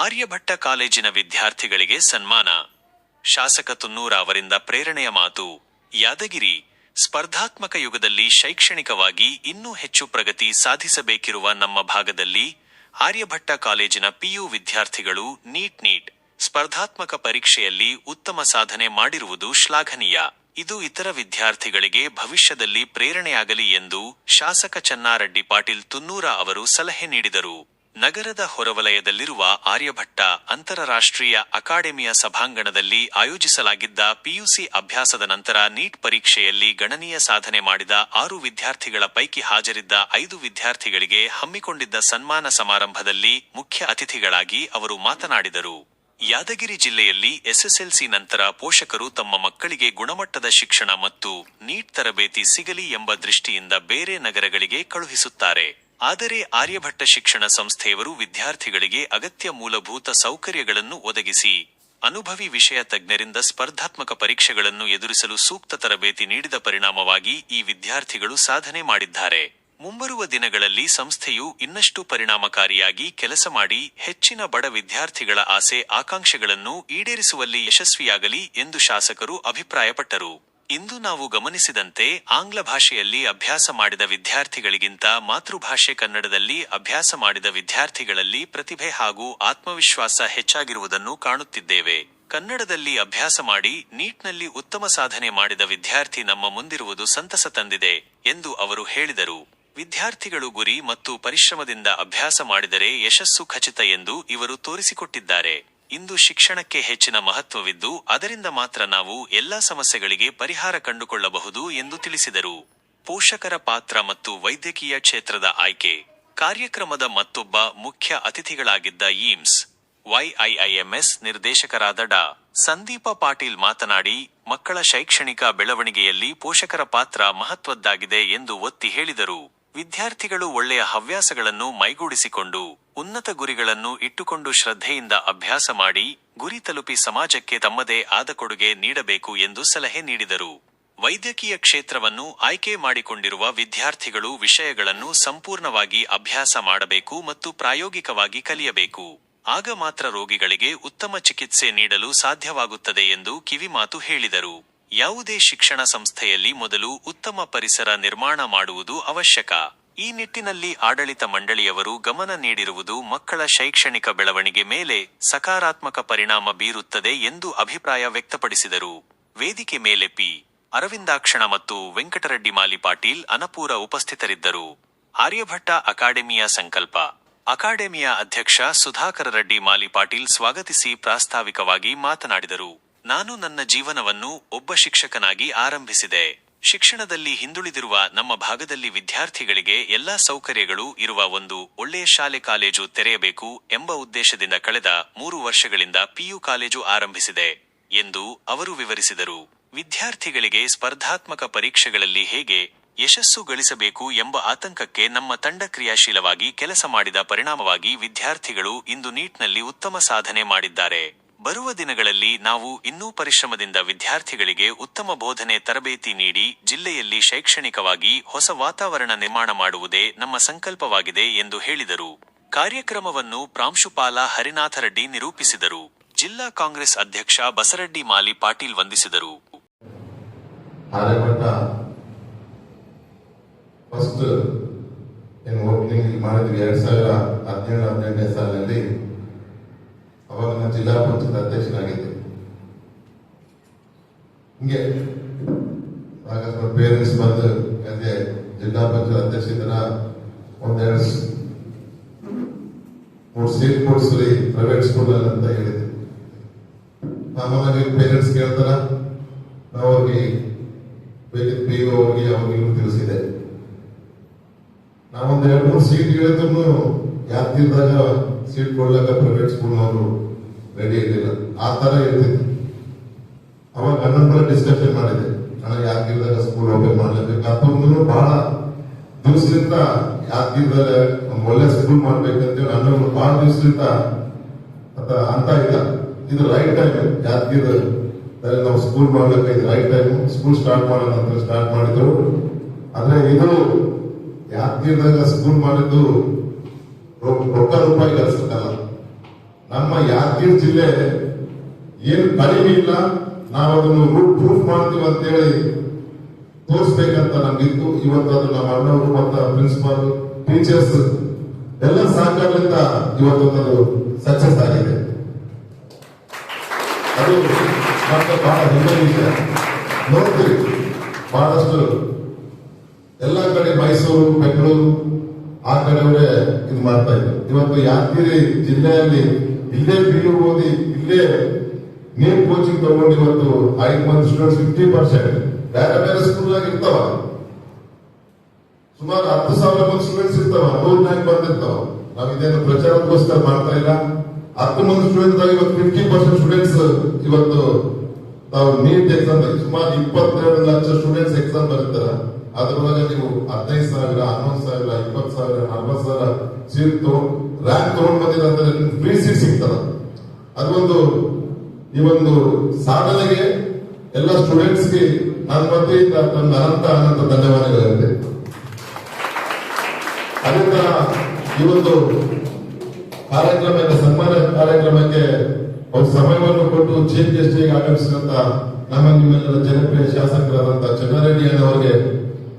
ಆರ್ಯಭಟ್ಟ ಕಾಲೇಜಿನ ವಿದ್ಯಾರ್ಥಿಗಳಿಗೆ ಸನ್ಮಾನ. ಶಾಸಕ ತುನ್ನೂರ ಅವರಿಂದ ಪ್ರೇರಣೆಯ ಮಾತು, ಯಾದಗಿರಿ ಸ್ಪರ್ಧಾತ್ಮಕ ಯುಗದಲ್ಲಿ ಶೈಕ್ಷಣಿಕವಾಗಿ ಇನ್ನೂ ಹೆಚ್ಚು ಪ್ರಗತಿ ಸಾಧಿಸಬೇಕಿರುವ ನಮ್ಮ ಭಾಗದಲ್ಲಿ ಆರ್ಯಭಟ್ಟ ಕಾಲೇಜಿನ ಪಿಯು ವಿದ್ಯಾರ್ಥಿಗಳು ನೀಟ್ ನೀಟ್ ಸ್ಪರ್ಧಾತ್ಮಕ ಪರೀಕ್ಷೆಯಲ್ಲಿ ಉತ್ತಮ ಸಾಧನೆ ಮಾಡಿರುವುದು ಶ್ಲಾಘನೀಯ. ಇದು ಇತರ ವಿದ್ಯಾರ್ಥಿಗಳಿಗೆ ಭವಿಷ್ಯದಲ್ಲಿ ಪ್ರೇರಣೆಯಾಗಲಿ ಎಂದು ಶಾಸಕ ಚನ್ನಾರೆಡ್ಡಿ ಪಾಟೀಲ್ ತುನ್ನೂರ ಅವರು ಸಲಹೆ ನೀಡಿದರು. ನಗರದ ಹೊರವಲಯದಲ್ಲಿರುವ ಆರ್ಯಭಟ್ಟ ಅಂತಾರಾಷ್ಟ್ರೀಯ ಅಕಾಡೆಮಿಯ ಸಭಾಂಗಣದಲ್ಲಿ ಆಯೋಜಿಸಲಾಗಿದ್ದ ಪಿಯುಸಿ ಅಭ್ಯಾಸದ ನಂತರ ನೀಟ್ ಪರೀಕ್ಷೆಯಲ್ಲಿ ಗಣನೀಯ ಸಾಧನೆ ಮಾಡಿದ ಆರು ವಿದ್ಯಾರ್ಥಿಗಳ ಪೈಕಿ ಹಾಜರಿದ್ದ ಐದು ವಿದ್ಯಾರ್ಥಿಗಳಿಗೆ ಹಮ್ಮಿಕೊಂಡಿದ್ದ ಸನ್ಮಾನ ಸಮಾರಂಭದಲ್ಲಿ ಮುಖ್ಯ ಅತಿಥಿಗಳಾಗಿ ಅವರು ಮಾತನಾಡಿದರು. ಯಾದಗಿರಿ ಜಿಲ್ಲೆಯಲ್ಲಿ ಎಸ್ಎಸ್ಎಲ್ಸಿ ನಂತರ ಪೋಷಕರು ತಮ್ಮ ಮಕ್ಕಳಿಗೆ ಗುಣಮಟ್ಟದ ಶಿಕ್ಷಣ ಮತ್ತು ನೀಟ್ ತರಬೇತಿ ಸಿಗಲಿ ಎಂಬ ದೃಷ್ಟಿಯಿಂದ ಬೇರೆ ನಗರಗಳಿಗೆ ಕಳುಹಿಸುತ್ತಾರೆ. ಆದರೆ ಆರ್ಯಭಟ್ಟ ಶಿಕ್ಷಣ ಸಂಸ್ಥೆಯವರು ವಿದ್ಯಾರ್ಥಿಗಳಿಗೆ ಅಗತ್ಯ ಮೂಲಭೂತ ಸೌಕರ್ಯಗಳನ್ನು ಒದಗಿಸಿ, ಅನುಭವಿ ವಿಷಯ ತಜ್ಞರಿಂದ ಸ್ಪರ್ಧಾತ್ಮಕ ಪರೀಕ್ಷೆಗಳನ್ನು ಎದುರಿಸಲು ಸೂಕ್ತ ತರಬೇತಿ ನೀಡಿದ ಪರಿಣಾಮವಾಗಿ ಈ ವಿದ್ಯಾರ್ಥಿಗಳು ಸಾಧನೆ ಮಾಡಿದ್ದಾರೆ. ಮುಂಬರುವ ದಿನಗಳಲ್ಲಿ ಸಂಸ್ಥೆಯು ಇನ್ನಷ್ಟು ಪರಿಣಾಮಕಾರಿಯಾಗಿ ಕೆಲಸ ಮಾಡಿ ಹೆಚ್ಚಿನ ಬಡ ವಿದ್ಯಾರ್ಥಿಗಳ ಆಸೆ, ಆಕಾಂಕ್ಷೆಗಳನ್ನು ಈಡೇರಿಸುವಲ್ಲಿ ಯಶಸ್ವಿಯಾಗಲಿ ಎಂದು ಶಾಸಕರು ಅಭಿಪ್ರಾಯಪಟ್ಟರು. ಇಂದು ನಾವು ಗಮನಿಸಿದಂತೆ ಆಂಗ್ಲ ಭಾಷೆಯಲ್ಲಿ ಅಭ್ಯಾಸ ಮಾಡಿದ ವಿದ್ಯಾರ್ಥಿಗಳಿಗಿಂತ ಮಾತೃಭಾಷೆ ಕನ್ನಡದಲ್ಲಿ ಅಭ್ಯಾಸ ಮಾಡಿದ ವಿದ್ಯಾರ್ಥಿಗಳಲ್ಲಿ ಪ್ರತಿಭೆ ಹಾಗೂ ಆತ್ಮವಿಶ್ವಾಸ ಹೆಚ್ಚಾಗಿರುವುದನ್ನು ಕಾಣುತ್ತಿದ್ದೇವೆ. ಕನ್ನಡದಲ್ಲಿ ಅಭ್ಯಾಸ ಮಾಡಿ ನೀಟ್ನಲ್ಲಿ ಉತ್ತಮ ಸಾಧನೆ ಮಾಡಿದ ವಿದ್ಯಾರ್ಥಿ ನಮ್ಮ ಮುಂದಿರುವುದು ಸಂತಸ ತಂದಿದೆ, ಎಂದು ಅವರು ಹೇಳಿದರು. ವಿದ್ಯಾರ್ಥಿಗಳು ಗುರಿ ಮತ್ತು ಪರಿಶ್ರಮದಿಂದ ಅಭ್ಯಾಸ ಮಾಡಿದರೆ ಯಶಸ್ಸು ಖಚಿತ ಎಂದು ಇವರು ತೋರಿಸಿಕೊಟ್ಟಿದ್ದಾರೆ. ಇಂದು ಶಿಕ್ಷಣಕ್ಕೆ ಹೆಚ್ಚಿನ ಮಹತ್ವವಿದ್ದು, ಅದರಿಂದ ಮಾತ್ರ ನಾವು ಎಲ್ಲಾ ಸಮಸ್ಯೆಗಳಿಗೆ ಪರಿಹಾರ ಕಂಡುಕೊಳ್ಳಬಹುದು ಎಂದು ತಿಳಿಸಿದರು. ಪೋಷಕರ ಪಾತ್ರ ಮತ್ತು ವೈದ್ಯಕೀಯ ಕ್ಷೇತ್ರದ ಆಯ್ಕೆ. ಕಾರ್ಯಕ್ರಮದ ಮತ್ತೊಬ್ಬ ಮುಖ್ಯ ಅತಿಥಿಗಳಾಗಿದ್ದ ಈಮ್ಸ್ ವೈಐಐಎಂಎಸ್ ನಿರ್ದೇಶಕರಾದ ಡಾ. ಸಂದೀಪ ಪಾಟೀಲ್ ಮಾತನಾಡಿ, ಮಕ್ಕಳ ಶೈಕ್ಷಣಿಕ ಬೆಳವಣಿಗೆಯಲ್ಲಿ ಪೋಷಕರ ಪಾತ್ರ ಮಹತ್ವದ್ದಾಗಿದೆ ಎಂದು ಒತ್ತಿ ಹೇಳಿದರು. ವಿದ್ಯಾರ್ಥಿಗಳು ಒಳ್ಳೆಯ ಹವ್ಯಾಸಗಳನ್ನು ಮೈಗೂಡಿಸಿಕೊಂಡು ಉನ್ನತ ಗುರಿಗಳನ್ನು ಇಟ್ಟುಕೊಂಡು ಶ್ರದ್ಧೆಯಿಂದ ಅಭ್ಯಾಸ ಮಾಡಿ ಗುರಿ ತಲುಪಿ ಸಮಾಜಕ್ಕೆ ತಮ್ಮದೇ ಆದ ಕೊಡುಗೆ ನೀಡಬೇಕು ಎಂದು ಸಲಹೆ ನೀಡಿದರು. ವೈದ್ಯಕೀಯ ಕ್ಷೇತ್ರವನ್ನು ಆಯ್ಕೆ ಮಾಡಿಕೊಂಡಿರುವ ವಿದ್ಯಾರ್ಥಿಗಳು ವಿಷಯಗಳನ್ನು ಸಂಪೂರ್ಣವಾಗಿ ಅಭ್ಯಾಸ ಮಾಡಬೇಕು ಮತ್ತು ಪ್ರಾಯೋಗಿಕವಾಗಿ ಕಲಿಯಬೇಕು. ಆಗ ಮಾತ್ರ ರೋಗಿಗಳಿಗೆ ಉತ್ತಮ ಚಿಕಿತ್ಸೆ ನೀಡಲು ಸಾಧ್ಯವಾಗುತ್ತದೆ ಎಂದು ಕಿವಿಮಾತು ಹೇಳಿದರು. ಯಾವುದೇ ಶಿಕ್ಷಣ ಸಂಸ್ಥೆಯಲ್ಲಿ ಮೊದಲು ಉತ್ತಮ ಪರಿಸರ ನಿರ್ಮಾಣ ಮಾಡುವುದು ಅವಶ್ಯಕ. ಈ ನಿಟ್ಟಿನಲ್ಲಿ ಆಡಳಿತ ಮಂಡಳಿಯವರು ಗಮನ ನೀಡಿರುವುದು ಮಕ್ಕಳ ಶೈಕ್ಷಣಿಕ ಬೆಳವಣಿಗೆ ಮೇಲೆ ಸಕಾರಾತ್ಮಕ ಪರಿಣಾಮ ಬೀರುತ್ತದೆ ಎಂದು ಅಭಿಪ್ರಾಯ ವ್ಯಕ್ತಪಡಿಸಿದರು. ವೇದಿಕೆ ಮೇಲೆ ಪಿ. ಅರವಿಂದಾಕ್ಷಣ ಮತ್ತು ವೆಂಕಟರೆಡ್ಡಿ ಮಾಲಿ ಪಾಟೀಲ್ ಅನಪೂರ ಉಪಸ್ಥಿತರಿದ್ದರು. ಆರ್ಯಭಟ್ಟ ಅಕಾಡೆಮಿಯ ಸಂಕಲ್ಪ. ಅಕಾಡೆಮಿಯ ಅಧ್ಯಕ್ಷ ಸುಧಾಕರ ರೆಡ್ಡಿ ಮಾಲಿ ಪಾಟೀಲ್ ಸ್ವಾಗತಿಸಿ ಪ್ರಾಸ್ತಾವಿಕವಾಗಿ ಮಾತನಾಡಿದರು. ನಾನು ನನ್ನ ಜೀವನವನ್ನು ಒಬ್ಬ ಶಿಕ್ಷಕನಾಗಿ ಆರಂಭಿಸಿದೆ. ಶಿಕ್ಷಣದಲ್ಲಿ ಹಿಂದುಳಿದಿರುವ ನಮ್ಮ ಭಾಗದಲ್ಲಿ ವಿದ್ಯಾರ್ಥಿಗಳಿಗೆ ಎಲ್ಲಾ ಸೌಕರ್ಯಗಳು ಇರುವ ಒಂದು ಒಳ್ಳೆಯ ಶಾಲೆ ಕಾಲೇಜು ತೆರೆಯಬೇಕು ಎಂಬ ಉದ್ದೇಶದಿಂದ ಕಳೆದ ಮೂರು ವರ್ಷಗಳಿಂದ ಪಿಯು ಕಾಲೇಜು ಆರಂಭಿಸಿದೆ ಎಂದು ಅವರು ವಿವರಿಸಿದರು. ವಿದ್ಯಾರ್ಥಿಗಳಿಗೆ ಸ್ಪರ್ಧಾತ್ಮಕ ಪರೀಕ್ಷೆಗಳಲ್ಲಿ ಹೇಗೆ ಯಶಸ್ಸು ಗಳಿಸಬೇಕು ಎಂಬ ಆತಂಕಕ್ಕೆ ನಮ್ಮ ತಂಡ ಕ್ರಿಯಾಶೀಲವಾಗಿ ಕೆಲಸ ಮಾಡಿದ ಪರಿಣಾಮವಾಗಿ ವಿದ್ಯಾರ್ಥಿಗಳು ಇಂದು ನೀಟ್ನಲ್ಲಿ ಉತ್ತಮ ಸಾಧನೆ ಮಾಡಿದ್ದಾರೆ. ಬರುವ ದಿನಗಳಲ್ಲಿ ನಾವು ಇನ್ನೂ ಪರಿಶ್ರಮದಿಂದ ವಿದ್ಯಾರ್ಥಿಗಳಿಗೆ ಉತ್ತಮ ಬೋಧನೆ ತರಬೇತಿ ನೀಡಿ ಜಿಲ್ಲೆಯಲ್ಲಿ ಶೈಕ್ಷಣಿಕವಾಗಿ ಹೊಸ ವಾತಾವರಣ ನಿರ್ಮಾಣ ಮಾಡುವುದೇ ನಮ್ಮ ಸಂಕಲ್ಪವಾಗಿದೆ ಎಂದು ಹೇಳಿದರು. ಕಾರ್ಯಕ್ರಮವನ್ನು ಪ್ರಾಂಶುಪಾಲ ಹರಿನಾಥರೆಡ್ಡಿ ನಿರೂಪಿಸಿದರು. ಜಿಲ್ಲಾ ಕಾಂಗ್ರೆಸ್ ಅಧ್ಯಕ್ಷ ಬಸರೆಡ್ಡಿ ಮಾಲಿ ಪಾಟೀಲ್ ವಂದಿಸಿದರು. ಸಾಲಿನಲ್ಲಿ ಅವಾಗ ನಾನು ಜಿಲ್ಲಾ ಪಂಚಾಯತ್ ಅಧ್ಯಕ್ಷನಾಗಿದ್ದೆ. ಹಿಂಗೆ ಆಗ ಪೇರೆಂಟ್ಸ್ ಬಂದು ಅದೇ ಜಿಲ್ಲಾ ಪಂಚಾಯತ್ ಅಧ್ಯಕ್ಷರ ಒಂದೆರಡು ಮೂರು ಸೀಟ್ ಕೊಡಿಸ್ರಿ ಪ್ರೈವೇಟ್ ಸ್ಕೂಲ್ ಅಂತ ಹೇಳಿದೆ ಸಾಮಾನ್ಯವಾಗಿ ಪೇರೆಂಟ್ಸ್ ಕೇಳ್ತಾರ? ನಾವು ಅವ್ರಿಗೆ ಬೇಕಿದ್ದ ಪಿ ಅವ್ರಿಗೆ ಅವ್ರಿಗೆ ತಿಳಿಸಿದೆ. ನಾವೊಂದ್ ಎರಡು ಮೂರು ಸೀಟ್ ಹೇಳಿದ್ರು ಯಾತ್ರಿದಾಗ ಸೀಟ್ ಕೊಡ್ಲಾಕ ಪ್ರೈವೇಟ್ ಸ್ಕೂಲ್ನವರು ರೆಡಿ ಇರಲಿಲ್ಲ ಆ ಥರ ಇರ್ತಿತ್ತು ಅವಾಗ ಹನ್ನೊಂದರ ಡಿಸ್ಕಷನ್ ಮಾಡಿದೆ. ನನಗೆ ಯಾದಗಿರಿದಾಗ ಸ್ಕೂಲ್ ಓಪನ್ ಮಾಡಲೇಬೇಕು? ಅದೊಂದು ಬಹಳ ದಿವಸದಿಂದ ಯಾತಿದ್ದಾಗ ಒಂದು ಒಳ್ಳೆ ಸ್ಕೂಲ್ ಮಾಡ್ಬೇಕಂತೇಳಿ ನನ್ನ ಬಹಳ ದಿವಸದಿಂದ ಅಂತ ಇಲ್ಲ. ಇದು ರೈಟ್ ಟೈಮ್ ಯಾದಗಿರಿ ನಾವು ಸ್ಕೂಲ್ ಮಾಡಬೇಕು ಇದು ರೈಟ್ ಟೈಮ್ ಸ್ಕೂಲ್ ಸ್ಟಾರ್ಟ್ ಮಾಡೋಣ ಅಂತ ಸ್ಟಾರ್ಟ್ ಮಾಡಿದ್ರು. ಆದ್ರೆ ಇದು ಯಾದಗಿರಿದಾಗ ಸ್ಕೂಲ್ ಮಾಡಿದ್ದು ರೊಕ್ಕ ರೂಪಾಯಿ ಗಳಿಸಕ್ಕಲ್ಲ ನಮ್ಮ ಯಾದಗಿರಿ ಜಿಲ್ಲೆ ಏನು ಕಡಿಮೆ ಇಲ್ಲ. ನಾವು ಅದನ್ನು ರೂಟ್ ಪ್ರೂಫ್ ಮಾಡ್ತೀವಿ ಅಂತೇಳಿ ತೋರಿಸ್ಬೇಕಂತ ನಮ್ಗಿತ್ತು. ಇವತ್ತು ಅದು ನಮ್ಮ ಅಣ್ಣವರು ಮತ್ತು ಪ್ರಿನ್ಸಿಪಾಲ್ ಟೀಚರ್ಸ್ ಎಲ್ಲ ಸಹಕಾರದಿಂದ ಇವತ್ತೊಂದು ಸಕ್ಸಸ್ ಆಗಿದೆ. ಅದು ಮತ್ತೆ ಬಹಳ ಹೆಮ್ಮೆ ನೋಡ್ತೀವಿ ಬಹಳಷ್ಟು ಎಲ್ಲ ಕಡೆ ಮೈಸೂರು, ಬೆಂಗಳೂರು, ಆ ಕಡೆಯವರೇ ಇದು ಮಾಡ್ತಾ ಇದ್ರು. ಇವತ್ತು ಯಾದಗಿರಿ ಜಿಲ್ಲೆಯಲ್ಲಿ ಇಲ್ಲೇ ಪಿ ಯು ಓದಿ, ಇಲ್ಲೇ ನೀಟ್ ಕೋಚಿಂಗ್ ತಗೊಂಡು ಇವತ್ತು ಐದು ಮಂದಿ ಸ್ಟೂಡೆಂಟ್ಸ್ ಫಿಫ್ಟಿ ಪರ್ಸೆಂಟ್ ಬೇರೆ ಬೇರೆ ಸ್ಕೂಲ್ ಇರ್ತಾವ. ಸುಮಾರು ಹತ್ತು ಸಾವಿರ ಮಂದಿ ಸ್ಟೂಡೆಂಟ್ಸ್ ಇರ್ತಾವ ನೂರ್ನಾಗ ಬಂದಿರ್ತಾವ. ನಾವು ಇದೇನು ಪ್ರಚಾರಕ್ಕೋಸ್ಕರ ಮಾಡ್ತಾ ಇಲ್ಲ. ಹತ್ತು ಮಂದಿ ಸ್ಟೂಡೆಂಟ್ಸ್ ಇವತ್ತು ಫಿಫ್ಟಿ ಪರ್ಸೆಂಟ್ ಸ್ಟೂಡೆಂಟ್ಸ್ ಇವತ್ತು ತಾವು ನೀಟ್ ಎಕ್ಸಾಮ್ ಸುಮಾರು ಇಪ್ಪತ್ತೆರಡು ಲಕ್ಷ ಸ್ಟೂಡೆಂಟ್ಸ್ ಎಕ್ಸಾಮ್ ಬರೀತಾರ. ಅದ್ರೊಳಗೆ ನೀವು ಹದಿನೈದು ಸಾವಿರ, ಹನ್ನೊಂದು ಸಾವಿರ, ಇಪ್ಪತ್ತು ಸಾವಿರ, ನಲ್ವತ್ತು ಸಾವಿರ ಸೀಟ್ ತಗೊಂಡು ರ್ಯಾಂಕ್ ತಗೊಂಡ್ ಬಂದಿರಂದ್ರೆ ಫ್ರೀ ಸೀಟ್ ಸಿಗ್ತದ ಅದೊಂದು ಈ ಒಂದು ಸಾಧನೆಗೆ ಎಲ್ಲ ಸ್ಟೂಡೆಂಟ್ಸ್ಗೆ ನನ್ನ ವತಿಯಿಂದ ನನ್ನ ಅನಂತ ಅನಂತ ಧನ್ಯವಾದಗಳಿದೆ ಅದೇ ತರ ಈ ಒಂದು ಕಾರ್ಯಕ್ರಮಕ್ಕೆ, ಸನ್ಮಾನ ಕಾರ್ಯಕ್ರಮಕ್ಕೆ ಒಂದು ಸಮಯವನ್ನು ಕೊಟ್ಟು ಚೀಫ್ ಗೆಸ್ಟ್ಗೆ ಆಗಮಿಸಿದಂತ ನಮ್ಮ ನಿಮ್ಮೆಲ್ಲರ ಜನಪ್ರಿಯ ಶಾಸಕರಾದಂತಹ ಚನ್ನಾರೆಡ್ಡಿ ಅವರಿಗೆ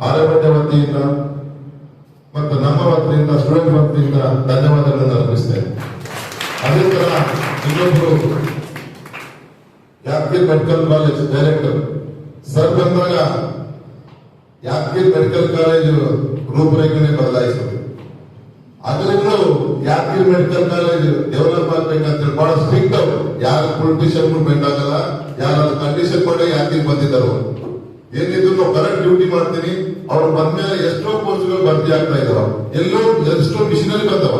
ಆರ್ಯಭಟ್ಟ ವತಿಯಿಂದ ಮತ್ತು ನಮ್ಮ ವತಿಯಿಂದ, ಸ್ಟೂಡೆಂಟ್ ವತಿಯಿಂದ ಧನ್ಯವಾದಗಳನ್ನು ಅರ್ಪಿಸ್ತೇನೆ. ಅದೇ ತರ ಇನ್ನೊಬ್ಬರು ಮೆಡಿಕಲ್ ಕಾಲೇಜ್ ಡೈರೆಕ್ಟರ್, ಸರ್ ಬಂದಾಗ ಯಾದಗಿರಿ ಮೆಡಿಕಲ್ ಕಾಲೇಜು ರೂಪರೇಖನೆ ಬದಲಾಯಿಸಿದ್ರು ಅದರಿಂದ ಯಾದಗಿರಿ ಮೆಡಿಕಲ್ ಕಾಲೇಜ್ ಡೆವಲಪ್ ಆಗ್ಬೇಕಂತ ಬಹಳ ಸ್ಟ್ರಿಕ್ಟ್ ಅವರು ಯಾರು ಪೊಲಿಟಿಷಿಯನ್ ಮೆಂಟ್ ಆಗಲ್ಲ ಯಾರು ಕಂಡೀಷನ್ ಮಾಡಿ ಯಾದಗಿರಿ ಬಂದಿದ್ದಾರೆ. ಏನಿದ್ರು ನಾವು ಕರೆಕ್ಟ್ ಡ್ಯೂಟಿ ಮಾಡ್ತೀನಿ. ಅವ್ರು ಬಂದ್ಮೇಲೆ ಎಷ್ಟೋ ಪೋಸ್ಟ್ಗಳು ಭರ್ತಿ ಆಗ್ತಾ ಇದಾವ. ಎಲ್ಲೋ ಎಷ್ಟೋ ಮಿಷಿನರಿ ಬಂದವ.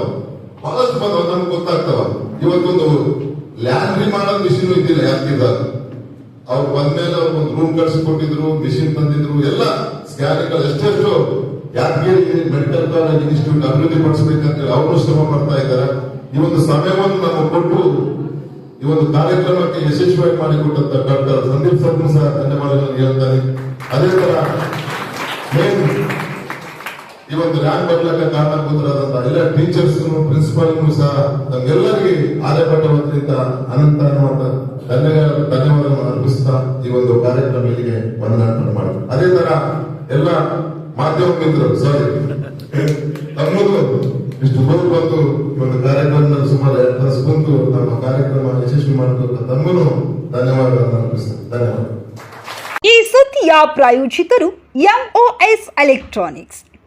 ಬಹಳಷ್ಟು ಬಂದವ, ನಮ್ಗೆ ಗೊತ್ತಾಗ್ತವ. ಇವತ್ತೊಂದು ಲ್ಯಾಂಡ್ರಿ ಮಾಡೋ ಮಿಷಿನ್ ಇದ್ದಿಲ್ಲ ಯಾಕಿದ್ದ ಅವ್ರು ಬಂದ್ಮೇಲೆ ಒಂದು ರೂಮ್ ಕಟ್ಸಿಕೊಟ್ಟಿದ್ರು ಮಿಷಿನ್ ತಂದಿದ್ರು, ಎಲ್ಲ ಸ್ಕ್ಯಾನಿಂಗ್ ಎಷ್ಟೆಷ್ಟು ಯಾದಗಿರಿ ಮೆಡಿಕಲ್ ಕಾಲೇಜ್ ಇನ್ಸ್ಟಿಟ್ಯೂಟ್ ಅಭಿವೃದ್ಧಿ ಪಡಿಸಬೇಕಂತ ಅವರು ಶ್ರಮ ಪಡ್ತಾ ಇದ್ದಾರೆ. ಈ ಒಂದು ಸಮಯವನ್ನು ನಾವು ಕೊಟ್ಟು ಈ ಒಂದು ಕಾರ್ಯಕ್ರಮಕ್ಕೆ ಯಶಸ್ವಿಯಾಗಿ ಮಾಡಿಕೊಟ್ಟಂತ ಡಾಕ್ಟರ್ ಸಂದೀಪ್ ಸರ್ಗೂ ಸಹ ಧನ್ಯವಾದಗಳನ್ನು ಹೇಳ್ತಾರೆ ಅದೇ ತರ ಮೇನ್ ಈ ಒಂದು ರ್ಯಾಂಕ್ ಬರ್ಲಕ್ಕ ಕಾರಣಭೂತರಾದಂತಹ ಎಲ್ಲ ಟೀಚರ್ಸ್ ಪ್ರಿನ್ಸಿಪಾಲ್ ಸಹ ನಮ್ಗೆಲ್ಲರಿಗೆ ಆರ್ಯಪಟ್ಟ ವತಿಯಿಂದ ಅನಂತ ಅನ್ನುವಂತ ಧನ್ಯವಾದ ಧನ್ಯವಾದವನ್ನು ಅರ್ಪಿಸ್ತಾ ಈ ಒಂದು ಕಾರ್ಯಕ್ರಮ ಇಲ್ಲಿಗೆ ವಂದನಾರ್ಪಣೆ ಮಾಡಿ ಅದೇ ತರ ಎಲ್ಲ ಮಾಧ್ಯಮ ಮಿತ್ರರು ಸಾರಿ ತಮ್ಮದು ಇಷ್ಟು ದೂರ ಬಂದು ಈ ಒಂದು ಕಾರ್ಯಕ್ರಮ ಸುಮಾರು ಎರಡು ತಾಸು ಕುಂತು ನಮ್ಮ ಕಾರ್ಯಕ್ರಮ ಯಶಸ್ವಿ ಮಾಡಬೇಕು ತಮ್ಮನು ಧನ್ಯವಾದಗಳನ್ನು ಅರ್ಪಿಸ್ತೇನೆ. ಧನ್ಯವಾದ. ಈ ಸುದ್ದಿಯ ಪ್ರಾಯೋಜಿತರು MOS electronics